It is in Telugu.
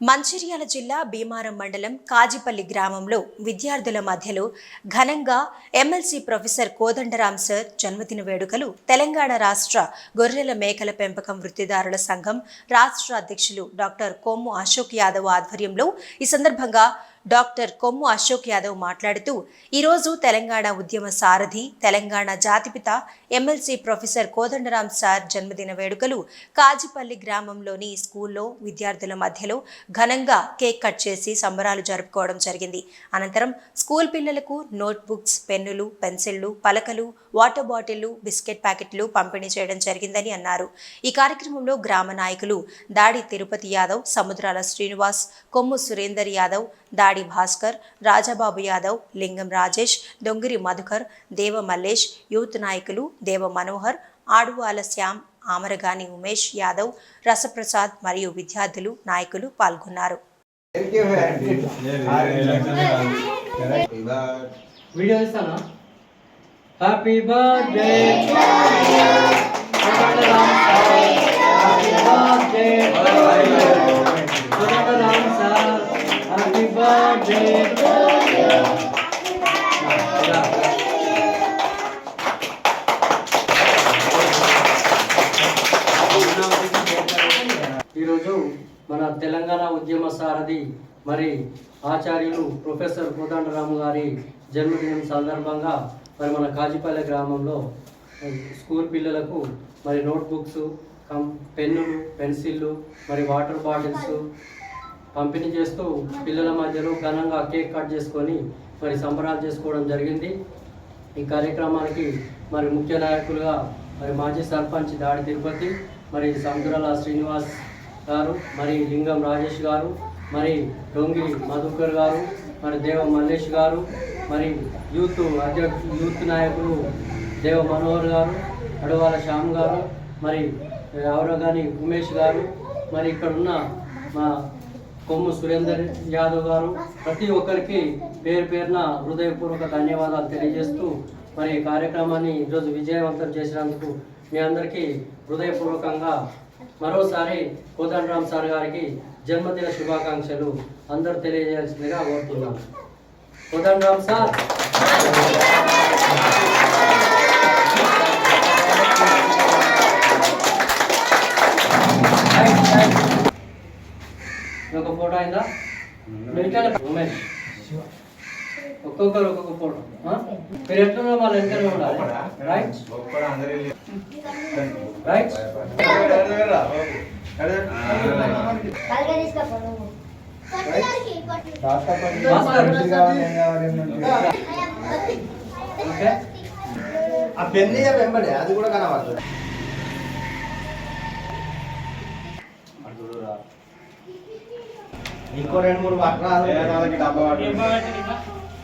మంచిర్యాల జిల్లా భీమారం మండలం కాజిపల్లి గ్రామంలో విద్యార్థుల మధ్యలో ఘనంగా ఎమ్మెల్సీ ప్రొఫెసర్ కోదండరాం సార్ జన్మదిన వేడుకలు. తెలంగాణ రాష్ట్ర గొర్రెల మేకల పెంపకం వృత్తిదారుల సంఘం రాష్ట్ర అధ్యక్షులు డాక్టర్ కొమ్ము అశోక్ యాదవ్ ఆధ్వర్యంలో ఈ సందర్భంగా డాక్టర్ కొమ్ము అశోక్ యాదవ్ మాట్లాడుతూ ఈరోజు తెలంగాణ ఉద్యమ సారథి తెలంగాణ జాతిపిత ఎమ్మెల్సీ ప్రొఫెసర్ కోదండరాం సార్ జన్మదిన వేడుకలు కాజిపల్లి గ్రామంలోని స్కూల్లో విద్యార్థుల మధ్యలో ఘనంగా కేక్ కట్ చేసి సంబరాలు జరుపుకోవడం జరిగింది. అనంతరం స్కూల్ పిల్లలకు నోట్బుక్స్ పెన్నులు పెన్సిళ్ళు పలకలు వాటర్ బాటిళ్ళు బిస్కెట్ ప్యాకెట్లు పంపిణీ చేయడం జరిగిందని అన్నారు. ఈ కార్యక్రమంలో గ్రామ నాయకులు దాడి తిరుపతి యాదవ్ సముద్రాల శ్రీనివాస్ కొమ్ము సురేందర్ యాదవ్ దాడి భాస్కర్ రాజాబాబు యాదవ్ లింగం రాజేష్ దొంగిరి మధుకర్ దేవ మల్లేష్ యూత్ నాయకులు దేవ మనోహర్ ఆడువాల శ్యామ్ ఆమరగాని ఉమేష్ యాదవ్ రసప్రసాద్ మరియు విద్యార్థులు నాయకులు పాల్గొన్నారు. వీడియో ఇస్తానా హ్యాపీ బర్త్డే హ్యాపీ బర్త్డే మన తెలంగాణ ఉద్యమ సారథి మరి ఆచార్యులు ప్రొఫెసర్ కోదండరాము గారి జన్మదినం సందర్భంగా మరి మన కాజీపల్లె గ్రామంలో స్కూల్ పిల్లలకు మరి నోట్బుక్స్ కం పెన్నులు పెన్సిళ్ళు మరి వాటర్ బాటిల్స్ పంపిణీ చేస్తూ పిల్లల మధ్యలో ఘనంగా కేక్ కట్ చేసుకొని మరి సంబరాలు చేసుకోవడం జరిగింది. ఈ కార్యక్రమానికి మరి ముఖ్య నాయకులుగా మరి మాజీ సర్పంచ్ దాడి తిరుపతి మరి సముద్రాల శ్రీనివాస్ గారు మరి లింగం రాజేష్ గారు మరి డొంగి మధుకర్ గారు మరి దేవ మల్లేష్ గారు మరి యూత్ అధ్యక్ష యూత్ నాయకులు దేవ మనోహర్ గారు అడవాల శ్యామ్ గారు మరి అవరగాని ఉమేష్ గారు మరి ఇక్కడ ఉన్న మా కొమ్ము సురేందర్ యాదవ్ గారు ప్రతి ఒక్కరికి పేరు పేరున హృదయపూర్వక ధన్యవాదాలు తెలియజేస్తూ మరి ఈ కార్యక్రమాన్ని ఈరోజు విజయవంతం చేసినందుకు మీ అందరికీ హృదయపూర్వకంగా మరోసారి కోదండరామ్ సార్ గారికి జన్మదిన శుభాకాంక్షలు అందరూ తెలియజేయాల్సిందిగా కోరుతున్నాను కోదండరామ్ సార్! ఒక ఫోటో అయిందా? వెనకాల ఉమేష్. ఒక్కొక్కరు ఒక్కొక్క ఫోటో? మీరు ఎట్లున్నా వాళ్ళ వెనకాల ఉండాలి. రైట్ రైట్ ఓకే ఆ పెన్ను వెంబడి అది కూడా కనబడుతుంది ఇంకో రెండు మూడు పట్టణాలు